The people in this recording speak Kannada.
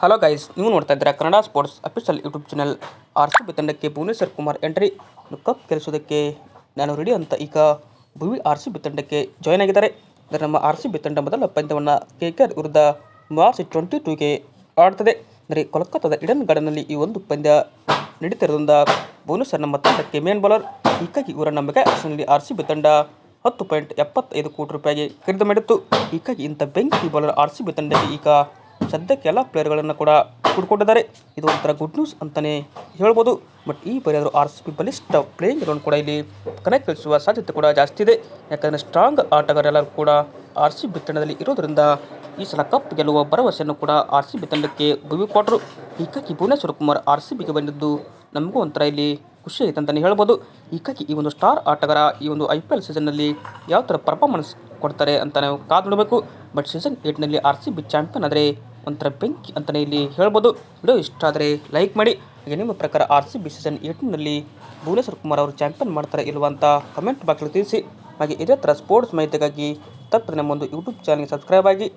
ಹಲೋ ಗೈಸ್ ನೀವು ನೋಡ್ತಾ ಇದ್ದೀರಾ Kannada sports official YouTube channel R C B ತಂಡಕ್ಕೆ ಭುವನೇಶ್ವರ್ ಕುಮಾರ್ ಎಂಟ್ರಿ ಕಪ್ ಗೆಲ್ಲಿಸೋದಕ್ಕೆ ನಾನು ರೆಡಿ ಅಂತ ಈಗ ಭುವಿ ಆರ್ ಸಿ ಬಿ ತಂಡಕ್ಕೆ ಜಾಯ್ನ್ ಆಗಿದ್ದಾರೆ. ಅಂದರೆ ನಮ್ಮ ಆರ್ ಸಿ ಬಿ ತಂಡ ಮೊದಲ ಪಂದ್ಯವನ್ನು ಕೆ ಕೆ ಆರ್ ವಿರುದ್ಧ ಮಾರ್ಚ್ ಟ್ವೆಂಟಿ ಟೂಗೆ ಆಡ್ತದೆ. ಅಂದರೆ ಕೋಲ್ಕತ್ತಾದ ಇಡನ್ ಗಾರ್ಡನ್ನಲ್ಲಿ ಈ ಒಂದು ಪಂದ್ಯ ನಡೀತಿರೋದ್ರಿಂದ ಭುವನೇಶ್ವರ್ ನಮ್ಮ ತಂಡಕ್ಕೆ ಮೇನ್ ಬೌಲರ್ ಹೀಗಾಗಿ ಇವರ ಮೆಗಾ ಆಕ್ಷನ್ನಲ್ಲಿ ಆರ್ ಸಿ ಬಿ ತಂಡ ಹತ್ತು ಪಾಯಿಂಟ್ ಎಪ್ಪತ್ತೈದು ಕೋಟಿ ರೂಪಾಯಿಗೆ ಖರೀದಿ ಮಾಡಿತ್ತು. ಹೀಗಾಗಿ ಇಂಥ ಬೆಂಕಿ ಬೌಲರ್ ಆರ್ ಸಿ ಬಿ ತಂಡಕ್ಕೆ ಈಗ ಸದ್ಯಕ್ಕೆ ಎಲ್ಲ ಪ್ಲೇಯರ್ಗಳನ್ನು ಕೂಡ ಕುಡ್ಕೊಂಡಿದ್ದಾರೆ. ಇದು ಒಂಥರ ಗುಡ್ ನ್ಯೂಸ್ ಅಂತಲೇ ಹೇಳ್ಬೋದು. ಬಟ್ ಈ ಬಾರಿ ಆದರೂ ಆರ್ ಸಿ ಬಿ ಬಲಿಷ್ಠ ಪ್ಲೇಯಿಂಗ್ ಗ್ರೌಂಡ್ ಕೂಡ ಇಲ್ಲಿ ಕನೆಕ್ಟ್ ಕಳಿಸುವ ಸಾಧ್ಯತೆ ಕೂಡ ಜಾಸ್ತಿ ಇದೆ. ಯಾಕಂದರೆ ಸ್ಟ್ರಾಂಗ್ ಆಟಗಾರರೆಲ್ಲರೂ ಕೂಡ ಆರ್ ಸಿ ಬಿ ತಂಡದಲ್ಲಿ ಇರೋದರಿಂದ ಈ ಸಲ ಕಪ್ ಗೆಲ್ಲುವ ಭರವಸೆಯನ್ನು ಕೂಡ ಆರ್ ಸಿ ಬಿ ತಂಡಕ್ಕೆ ಕೊಟ್ಟರು ಹೀಗಾಗಿ ಭುವನೇಶ್ವರ ಕುಮಾರ್ ಆರ್ ಸಿ ಬಿಗೆ ಬಂದಿದ್ದು ನಮಗೂ ಒಂಥರ ಇಲ್ಲಿ ಖುಷಿ ಆಯಿತು ಅಂತಲೇ ಹೇಳ್ಬೋದು. ಹೀಗಾಗಿ ಈ ಒಂದು ಸ್ಟಾರ್ ಆಟಗಾರ ಈ ಒಂದು ಐ ಪಿ ಎಲ್ ಸೀಸನ್ನಲ್ಲಿ ಯಾವ ಥರ ಪರ್ಫಾರ್ಮೆನ್ಸ್ ಕೊಡ್ತಾರೆ ಅಂತ ನಾವು ಕಾದು ನೋಡಬೇಕು. ಬಟ್ ಸೀಸನ್ ಏಟ್ನಲ್ಲಿ ಆರ್ ಸಿ ಬಿ ಚಾಂಪಿಯನ್ ಆದರೆ ಒಂಥರ ಬೆಂಕಿ ಅಂತಲೇ ಇಲ್ಲಿ ಹೇಳ್ಬೋದು. ವಿಡಿಯೋ ಇಷ್ಟ ಆದರೆ ಲೈಕ್ ಮಾಡಿ. ಹಾಗೆ ನಿಮ್ಮ ಪ್ರಕಾರ ಆರ್ ಸಿ ಬಿ ಸೀಸನ್ ಏಟಿನಲ್ಲಿ ಭುವನೇಶ್ವರ್ ಕುಮಾರ್ ಅವರು ಚಾಂಪಿಯನ್ ಮಾಡ್ತಾರೆ ಇಲ್ವಾ ಅಂತ ಕಮೆಂಟ್ ಬಾಕ್ಸಲ್ಲಿ ತಿಳಿಸಿ. ಹಾಗೆ ಇದೇ ಥರ ಸ್ಪೋರ್ಟ್ಸ್ ಮಾಹಿತಿಗಾಗಿ ತಪ್ಪದೆ ನಮ್ಮೊಂದು ಯೂಟ್ಯೂಬ್ ಚಾನಲ್ಗೆ ಸಬ್ಸ್ಕ್ರೈಬ್ ಆಗಿ.